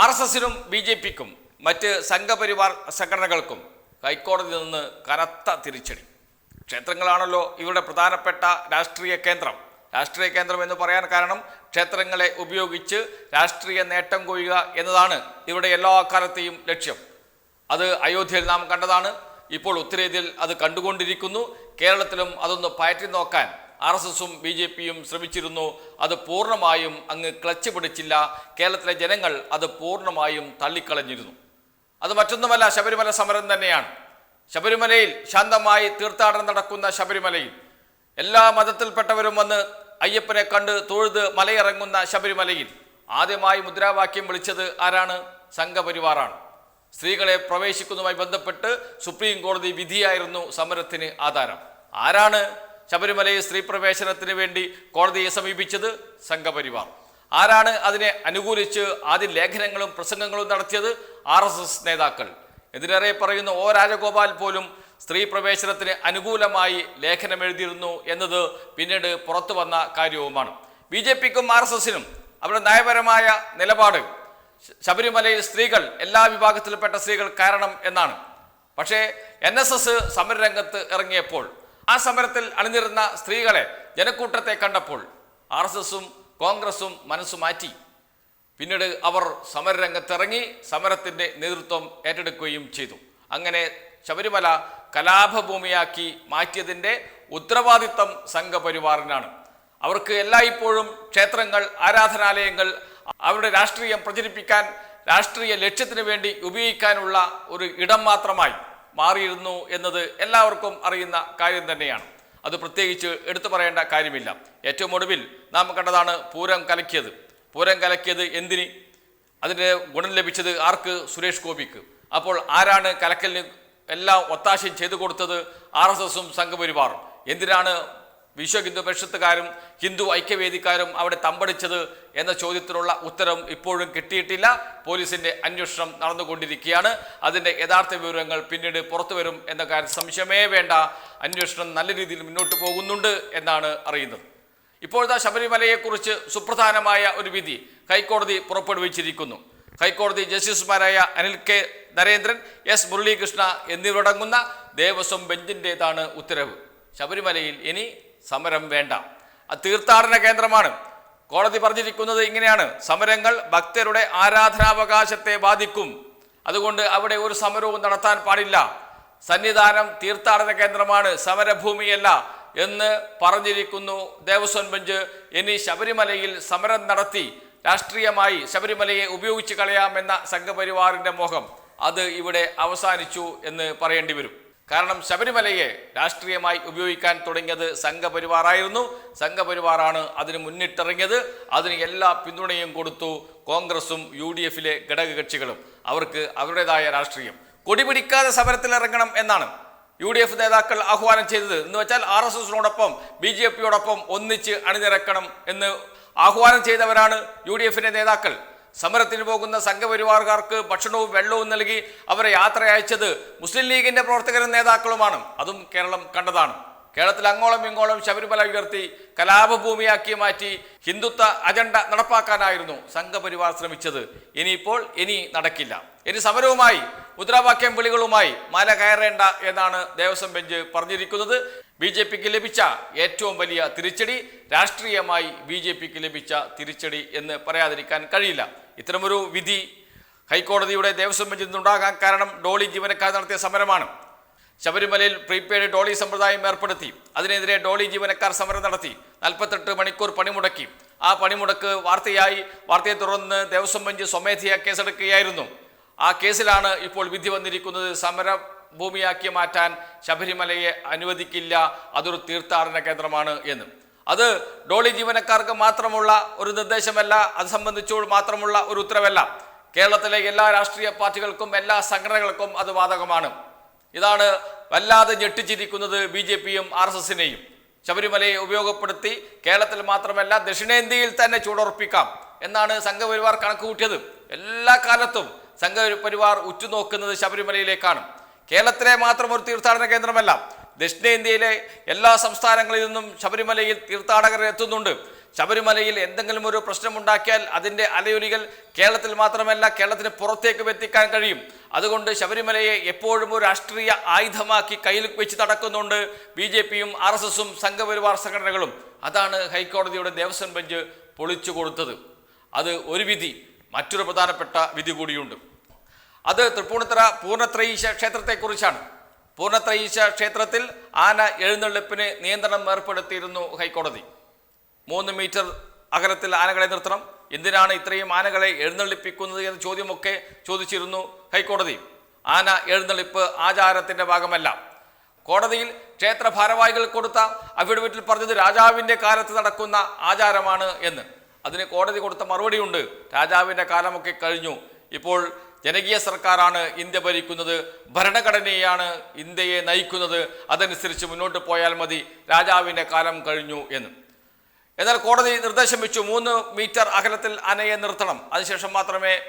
R S എസിനും B J പിക്കും മറ്റ് സംഘപരിവാർ സംഘടനകൾക്കും ഹൈക്കോടതിയിൽ നിന്ന് കനത്ത തിരിച്ചടി. ക്ഷേത്രങ്ങളാണല്ലോ ഇവരുടെ പ്രധാനപ്പെട്ട രാഷ്ട്രീയ കേന്ദ്രം. രാഷ്ട്രീയ കേന്ദ്രം എന്ന് പറയാൻ കാരണം ക്ഷേത്രങ്ങളെ ഉപയോഗിച്ച് രാഷ്ട്രീയ നേട്ടം കൊയ്യുക എന്നതാണ് ഇവരുടെ എല്ലാ കാലത്തെയും ലക്ഷ്യം. അത് അയോധ്യയിൽ നാം കണ്ടതാണ്. ഇപ്പോൾ ഉത്തരേന്ത്യയിൽ അത് കണ്ടുകൊണ്ടിരിക്കുന്നു. കേരളത്തിലും അതൊന്ന് പയറ്റി നോക്കാൻ ആർ എസ് എസും ബി ജെ പിയും ശ്രമിച്ചിരുന്നു. അത് പൂർണമായും അങ്ങ് ക്ലച്ച് പിടിച്ചില്ല. കേരളത്തിലെ ജനങ്ങൾ അത് പൂർണമായും തള്ളിക്കളഞ്ഞിരുന്നു. അത് മറ്റൊന്നുമല്ല ശബരിമല സമരം തന്നെയാണ്. ശബരിമലയിൽ ശാന്തമായി തീർത്ഥാടനം നടക്കുന്ന ശബരിമലയിൽ എല്ലാ മതത്തിൽപ്പെട്ടവരും വന്ന് അയ്യപ്പനെ കണ്ട് തൊഴുത് മലയിറങ്ങുന്ന ശബരിമലയിൽ ആദ്യമായി മുദ്രാവാക്യം വിളിച്ചത് ആരാണ്? സംഘപരിവാറാണ്. സ്ത്രീകളെ പ്രവേശിക്കുന്നതുമായി ബന്ധപ്പെട്ട് സുപ്രീം കോടതി വിധിയായിരുന്നു സമരത്തിന് ആധാരം. ആരാണ്? ശബരിമലയിൽ സ്ത്രീ പ്രവേശനത്തിന് വേണ്ടി കോടതിയെ സമീപിച്ചത് സംഘപരിവാർ. ആരാണ് അതിനെ അനുകൂലിച്ച് ആദ്യം ലേഖനങ്ങളും പ്രസംഗങ്ങളും നടത്തിയത്? ആർ എസ് എസ് നേതാക്കൾ. ഇതിനേറെ പറയുന്ന ഒ രാജഗോപാൽ പോലും സ്ത്രീ പ്രവേശനത്തിന് അനുകൂലമായി ലേഖനം എഴുതിയിരുന്നു എന്നത് പിന്നീട് പുറത്തു വന്ന കാര്യവുമാണ്. ബി ജെ പിക്കും ആർ എസ് എസിനും അവരുടെ നയപരമായ നിലപാട്. ശബരിമലയിൽ സ്ത്രീകൾ എല്ലാ വിഭാഗത്തിൽപ്പെട്ട സ്ത്രീകൾ കാരണം എന്നാണ്. പക്ഷേ എൻ എസ് എസ് സമരരംഗത്ത് ഇറങ്ങിയപ്പോൾ ആ സമരത്തിൽ അണിനിരുന്ന സ്ത്രീകളെ ജനക്കൂട്ടത്തെ കണ്ടപ്പോൾ ആർ എസ് എസും കോൺഗ്രസും മനസ്സു മാറ്റി. പിന്നീട് അവർ സമരരംഗത്തിറങ്ങി സമരത്തിന്റെ നേതൃത്വം ഏറ്റെടുക്കുകയും ചെയ്തു. അങ്ങനെ ശബരിമല കലാപഭൂമിയാക്കി മാറ്റിയതിന്റെ ഉത്തരവാദിത്തം സംഘപരിവാറിനാണ്. അവർക്ക് എല്ലായ്പ്പോഴും ക്ഷേത്രങ്ങൾ ആരാധനാലയങ്ങൾ അവരുടെ രാഷ്ട്രീയം പ്രചരിപ്പിക്കാൻ രാഷ്ട്രീയ ലക്ഷ്യത്തിന് വേണ്ടി ഉപയോഗിക്കാനുള്ള ഒരു ഇടം മാത്രമായി. മാറിയിരുന്നു എന്നത് എല്ലാവർക്കും അറിയുന്ന കാര്യം തന്നെയാണ്. അത് പ്രത്യേകിച്ച് എടുത്തു പറയേണ്ട കാര്യമില്ല. ഏറ്റവും ഒടുവിൽ നാം കണ്ടതാണ് പൂരം കലക്കിയത്. പൂരം കലക്കിയത് എന്തിന്? അതിന്റെ ഗുണം ലഭിച്ചത് ആർക്ക്? സുരേഷ് ഗോപിക്ക്. അപ്പോൾ ആരാണ് കലക്കലിന് എല്ലാം ഒത്താശയും ചെയ്തു കൊടുത്തത്? ആർ എസ് എസും സംഘപരിവാറും. എന്തിനാണ് വിശ്വ ഹിന്ദു പരിഷത്തുകാരും ഹിന്ദു ഐക്യവേദിക്കാരും അവിടെ തമ്പടിച്ചത് എന്ന ചോദ്യത്തിനുള്ള ഉത്തരം ഇപ്പോഴും കിട്ടിയിട്ടില്ല. പോലീസിന്റെ അന്വേഷണം നടന്നുകൊണ്ടിരിക്കുകയാണ്. അതിന്റെ യഥാർത്ഥ വിവരങ്ങൾ പിന്നീട് പുറത്തു വരും എന്ന കാര്യം സംശയമേ വേണ്ട. അന്വേഷണം നല്ല രീതിയിൽ മുന്നോട്ട് പോകുന്നുണ്ട് എന്നാണ് അറിയുന്നത്. ഇപ്പോഴത്തെ ശബരിമലയെക്കുറിച്ച് സുപ്രധാനമായ ഒരു വിധി ഹൈക്കോടതി പുറപ്പെടുവിച്ചിരിക്കുന്നു. ഹൈക്കോടതി ജസ്റ്റിസുമാരായ അനിൽ കെ നരേന്ദ്രൻ എസ് മുരളീകൃഷ്ണ എന്നിവരടങ്ങുന്ന ദേവസ്വം ബെഞ്ചിന്റെതാണ് ഉത്തരവ്. ശബരിമലയിൽ ഇനി സമരം വേണ്ട. അത് തീർത്ഥാടന കേന്ദ്രമാണ്. കോടതി പറഞ്ഞിരിക്കുന്നത് ഇങ്ങനെയാണ്. സമരങ്ങൾ ഭക്തരുടെ ആരാധനാവകാശത്തെ ബാധിക്കും. അതുകൊണ്ട് അവിടെ ഒരു സമരവും നടത്താൻ പാടില്ല. സന്നിധാനം തീർത്ഥാടന കേന്ദ്രമാണ് സമരഭൂമിയല്ല എന്ന് പറഞ്ഞിരിക്കുന്നു ദേവസ്വം ബെഞ്ച്. ഇനി ശബരിമലയിൽ സമരം നടത്തി രാഷ്ട്രീയമായി ശബരിമലയെ ഉപയോഗിച്ച് കളയാമെന്ന സംഘപരിവാറിന്റെ മോഹം അത് ഇവിടെ അവസാനിച്ചു എന്ന് പറയേണ്ടി വരും. കാരണം ശബരിമലയെ രാഷ്ട്രീയമായി ഉപയോഗിക്കാൻ തുടങ്ങിയത് സംഘപരിവാറായിരുന്നു. സംഘപരിവാറാണ് അതിന് മുന്നിട്ടിറങ്ങിയത്. അതിന് എല്ലാ പിന്തുണയും കൊടുത്തു കോൺഗ്രസും യു ഡി എഫിലെ ഘടകകക്ഷികളും. അവർക്ക് അവരുടേതായ രാഷ്ട്രീയം. കൊടിപിടിക്കാതെ സമരത്തിലിറങ്ങണം എന്നാണ് യു ഡി എഫ് നേതാക്കൾ ആഹ്വാനം ചെയ്തത്. എന്ന് വെച്ചാൽ ആർ എസ് എസിനോടൊപ്പം ബി ജെ പിയോടൊപ്പം ഒന്നിച്ച് അണിനിരക്കണം എന്ന് ആഹ്വാനം ചെയ്തവരാണ് യു ഡി എഫിന്റെ നേതാക്കൾ. സമരത്തിന് പോകുന്ന സംഘപരിവാറുകാർക്ക് ഭക്ഷണവും വെള്ളവും നൽകി അവരെ യാത്ര അയച്ചത് മുസ്ലിം ലീഗിന്റെ പ്രവർത്തകരും നേതാക്കളുമാണ്. അതും കേരളം കണ്ടതാണ്. കേരളത്തിൽ അങ്ങോളം ഇങ്ങോളം ശബരിമല ഉയർത്തി കലാപഭൂമിയാക്കി മാറ്റി ഹിന്ദുത്വ അജണ്ട നടപ്പാക്കാനായിരുന്നു സംഘപരിവാർ ശ്രമിച്ചത്. ഇനിയിപ്പോൾ ഇനി നടക്കില്ല. ഇനി സമരവുമായി മുദ്രാവാക്യം വിളികളുമായി മല കയറേണ്ട എന്നാണ് ദേവസ്വം ബെഞ്ച് പറഞ്ഞിരിക്കുന്നത്. ബി ജെ പിക്ക് ലഭിച്ച ഏറ്റവും വലിയ തിരിച്ചടി രാഷ്ട്രീയമായി ബി ജെ പിക്ക് ലഭിച്ച തിരിച്ചടി എന്ന് പറയാതിരിക്കാൻ കഴിയില്ല. ഇത്തരമൊരു വിധി ഹൈക്കോടതിയുടെ ദേവസ്വം ബെഞ്ചിൽ നിന്നുണ്ടാകാൻ കാരണം ഡോളി ജീവനക്കാർ നടത്തിയ സമരമാണ്. ശബരിമലയിൽ പ്രീപെയ്ഡ് ഡോളി സമ്പ്രദായം ഏർപ്പെടുത്തി. അതിനെതിരെ ഡോളി ജീവനക്കാർ സമരം നടത്തി. നാൽപ്പത്തെട്ട് മണിക്കൂർ പണിമുടക്കി. ആ പണിമുടക്ക് വാർത്തയായി. വാർത്തയെ തുടർന്ന് ദേവസ്വം ബെഞ്ച് സ്വമേധയാ കേസെടുക്കുകയായിരുന്നു. ആ കേസിലാണ് ഇപ്പോൾ വിധി വന്നിരിക്കുന്നത്. സമര ഭൂമിയാക്കി മാറ്റാൻ ശബരിമലയെ അനുവദിക്കില്ല. അതൊരു തീർത്ഥാടന കേന്ദ്രമാണ് എന്ന്. അത് ഡോളി ജീവനക്കാർക്ക് മാത്രമുള്ള ഒരു നിർദ്ദേശമല്ല. അത് സംബന്ധിച്ചോട് മാത്രമുള്ള ഒരു ഉത്തരവല്ല. കേരളത്തിലെ എല്ലാ രാഷ്ട്രീയ പാർട്ടികൾക്കും എല്ലാ സംഘടനകൾക്കും അത് ബാധകമാണ്. ഇതാണ് വല്ലാതെ ഞെട്ടിച്ചിരിക്കുന്നത് ബി ജെ പിയും ആർ എസ് എസിനെയും. ശബരിമലയെ ഉപയോഗപ്പെടുത്തി കേരളത്തിൽ മാത്രമല്ല ദക്ഷിണേന്ത്യയിൽ തന്നെ ചൂടുറപ്പിക്കാം എന്നാണ് സംഘപരിവാർ കണക്കുകൂട്ടിയത്. എല്ലാ കാലത്തും സംഘപരിവാർ ഉറ്റുനോക്കുന്നത് ശബരിമലയിലേക്കാണ്. കേരളത്തിലെ മാത്രം ഒരു തീർത്ഥാടന കേന്ദ്രമല്ല ദക്ഷിണേന്ത്യയിലെ എല്ലാ സംസ്ഥാനങ്ങളിൽ നിന്നും ശബരിമലയിൽ തീർത്ഥാടകർ എത്തുന്നുണ്ട്. ശബരിമലയിൽ എന്തെങ്കിലും ഒരു പ്രശ്നമുണ്ടാക്കിയാൽ അതിന്റെ അലയൊലികൾ കേരളത്തിൽ മാത്രമല്ല കേരളത്തിന് പുറത്തേക്കും എത്തിക്കാൻ കഴിയും. അതുകൊണ്ട് ശബരിമലയെ എപ്പോഴും ഒരു രാഷ്ട്രീയ ആയുധമാക്കി കയ്യിൽ വെച്ച് നടക്കുന്നുണ്ട് ബി ജെ പിയും ആർ എസ് എസും സംഘപരിവാർ സംഘടനകളും. അതാണ് ഹൈക്കോടതിയുടെ ദേവസ്വം ബെഞ്ച് പൊളിച്ചു കൊടുത്തത്. അത് ഒരു വിധി. മറ്റൊരു പ്രധാനപ്പെട്ട വിധി കൂടിയുണ്ട്. അത് തൃപ്പൂണിത്തറ പൂർണത്രയീശ ക്ഷേത്രത്തെക്കുറിച്ചാണ്. പൂർണത്രയീശ ക്ഷേത്രത്തിൽ ആന എഴുന്നള്ളിപ്പിന് നിയന്ത്രണം ഏർപ്പെടുത്തിയിരുന്നു ഹൈക്കോടതി. മൂന്ന് മീറ്റർ അകലത്തിൽ ആനകളെ നിർത്തണം. എന്തിനാണ് ഇത്രയും ആനകളെ എഴുന്നള്ളിപ്പിക്കുന്നത് എന്ന ചോദ്യമൊക്കെ ചോദിച്ചിരുന്നു ഹൈക്കോടതി. ആന എഴുന്നള്ളിപ്പ് ആചാരത്തിന്റെ ഭാഗമല്ല. കോടതിയിൽ ക്ഷേത്ര ഭാരവാഹികൾ കൊടുത്ത അഫിഡവിറ്റിൽ പറഞ്ഞത് രാജാവിന്റെ കാലത്ത് നടക്കുന്ന ആചാരമാണ് എന്ന്. അതിന് കോടതി കൊടുത്ത മറുപടിയുണ്ട് രാജാവിന്റെ കാലമൊക്കെ കഴിഞ്ഞു. ഇപ്പോൾ ജനകീയ സർക്കാരാണ് ഇന്ത്യ ഭരിക്കുന്നത്. ഭരണഘടനയാണ് ഇന്ത്യയെ നയിക്കുന്നത്. അതനുസരിച്ച് മുന്നോട്ട് പോയാൽ മതി. രാജാവിന്റെ കാലം കഴിഞ്ഞു എന്ന്. എന്നാൽ കോടതി നിർദ്ദേശം വെച്ചു. മൂന്ന് മീറ്റർ അകലത്തിൽ അനയെ നിർത്തണം. അതിനുശേഷം മാത്രമേ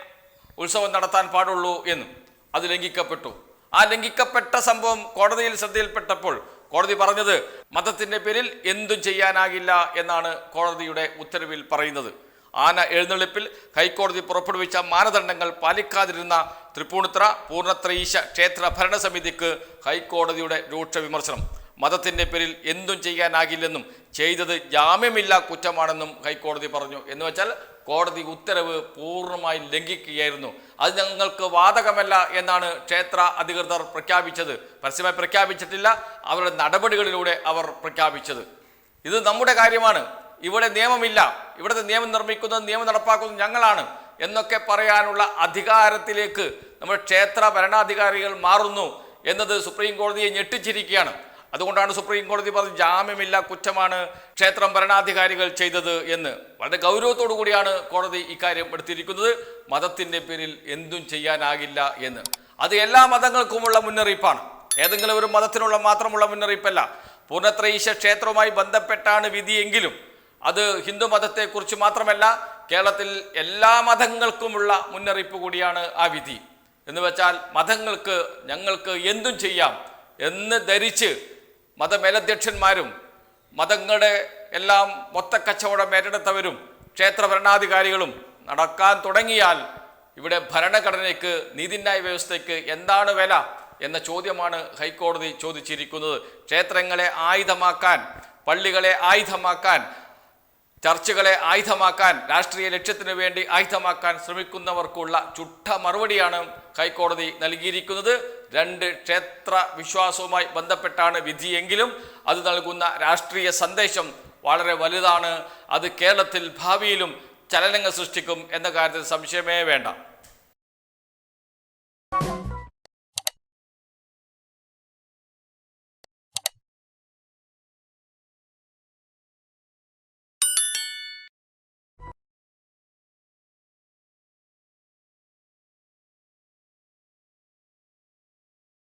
ഉത്സവം നടത്താൻ പാടുള്ളൂ എന്നും. അത് ലംഘിക്കപ്പെട്ടു. ആ ലംഘിക്കപ്പെട്ട സംഭവം കോടതിയിൽ ശ്രദ്ധയിൽപ്പെട്ടപ്പോൾ കോടതി പറഞ്ഞത് മതത്തിന്റെ പേരിൽ എന്തും ചെയ്യാനാകില്ല എന്നാണ് കോടതിയുടെ ഉത്തരവിൽ പറയുന്നത്. ആന എഴുന്നള്ളിപ്പിൽ ഹൈക്കോടതി പുറപ്പെടുവിച്ച മാനദണ്ഡങ്ങൾ പാലിക്കാതിരുന്ന തൃപ്പൂണിത്ര പൂർണത്രയീശ ക്ഷേത്ര ഭരണസമിതിക്ക് ഹൈക്കോടതിയുടെ രൂക്ഷ വിമർശനം. മതത്തിന്റെ പേരിൽ എന്തും ചെയ്യാനാകില്ലെന്നും ചെയ്തത് ജാമ്യമില്ലാ കുറ്റമാണെന്നും ഹൈക്കോടതി പറഞ്ഞു. എന്ന് വെച്ചാൽ കോടതി ഉത്തരവ് പൂർണമായി ലംഘിക്കുകയായിരുന്നു. അത് ഞങ്ങൾക്ക് വാതകമല്ല എന്നാണ് ക്ഷേത്ര അധികൃതർ പ്രഖ്യാപിച്ചത്. പരസ്യമായി പ്രഖ്യാപിച്ചിട്ടില്ല. അവരുടെ നടപടികളിലൂടെ അവർ പ്രഖ്യാപിച്ചത്. ഇത് നമ്മുടെ കാര്യമാണ്. ഇവിടെ നിയമമില്ല. ഇവിടുത്തെ നിയമം നിർമ്മിക്കുന്നത് നിയമം നടപ്പാക്കുന്നത് ഞങ്ങളാണ് എന്നൊക്കെ പറയാനുള്ള അധികാരത്തിലേക്ക് നമ്മുടെ ക്ഷേത്ര ഭരണാധികാരികൾ മാറുന്നു എന്നത് സുപ്രീം കോടതിയെ ഞെട്ടിച്ചിരിക്കുകയാണ്. അതുകൊണ്ടാണ് സുപ്രീം കോടതി പറഞ്ഞത് ജാമ്യമില്ല കുറ്റമാണ് ക്ഷേത്രം ഭരണാധികാരികൾ ചെയ്തത് എന്ന്. വളരെ ഗൗരവത്തോടു കൂടിയാണ് കോടതി ഇക്കാര്യം എടുത്തിരിക്കുന്നത്. മതത്തിന്റെ പേരിൽ എന്തും ചെയ്യാനാകില്ല എന്ന്. അത് എല്ലാ മതങ്ങൾക്കുമുള്ള മുന്നറിയിപ്പാണ്. ഏതെങ്കിലും ഒരു മതത്തിനുള്ള മാത്രമുള്ള മുന്നറിയിപ്പല്ല. പൂർണത്രയീശ ക്ഷേത്രവുമായി ബന്ധപ്പെട്ടാണ് വിധിയെങ്കിലും അത് ഹിന്ദു മതത്തെക്കുറിച്ച് മാത്രമല്ല കേരളത്തിൽ എല്ലാ മതങ്ങൾക്കുമുള്ള മുന്നറിയിപ്പ് കൂടിയാണ് ആ വിധി. എന്ന് വെച്ചാൽ മതങ്ങൾക്ക് ഞങ്ങൾക്ക് എന്തും ചെയ്യാം എന്ന് ധരിച്ച് മതമേലധ്യക്ഷന്മാരും മതങ്ങളുടെ എല്ലാം മൊത്തക്കച്ചവടം ഏറ്റെടുത്തവരും ക്ഷേത്ര ഭരണാധികാരികളും നടക്കാൻ തുടങ്ങിയാൽ ഇവിടെ ഭരണഘടനയ്ക്ക് നീതിന്യായ വ്യവസ്ഥയ്ക്ക് എന്താണ് വില എന്ന ചോദ്യമാണ് ഹൈക്കോടതി ചോദിച്ചിരിക്കുന്നത്. ക്ഷേത്രങ്ങളെ ആയുധമാക്കാൻ പള്ളികളെ ആയുധമാക്കാൻ ചർച്ചകളെ ആയുധമാക്കാൻ രാഷ്ട്രീയ ലക്ഷ്യത്തിനു വേണ്ടി ആയുധമാക്കാൻ ശ്രമിക്കുന്നവർക്കുള്ള ചുട്ട മറുപടിയാണ് ഹൈക്കോടതി നൽകിയിരിക്കുന്നത്. രണ്ട് ക്ഷേത്ര വിശ്വാസവുമായി ബന്ധപ്പെട്ടാണ് വിധിയെങ്കിലും അത് നൽകുന്ന രാഷ്ട്രീയ സന്ദേശം വളരെ വലുതാണ്. അത് കേരളത്തിൽ ഭാവിയിലും ചലനങ്ങൾ സൃഷ്ടിക്കും എന്ന കാര്യത്തിൽ സംശയമേ വേണ്ട.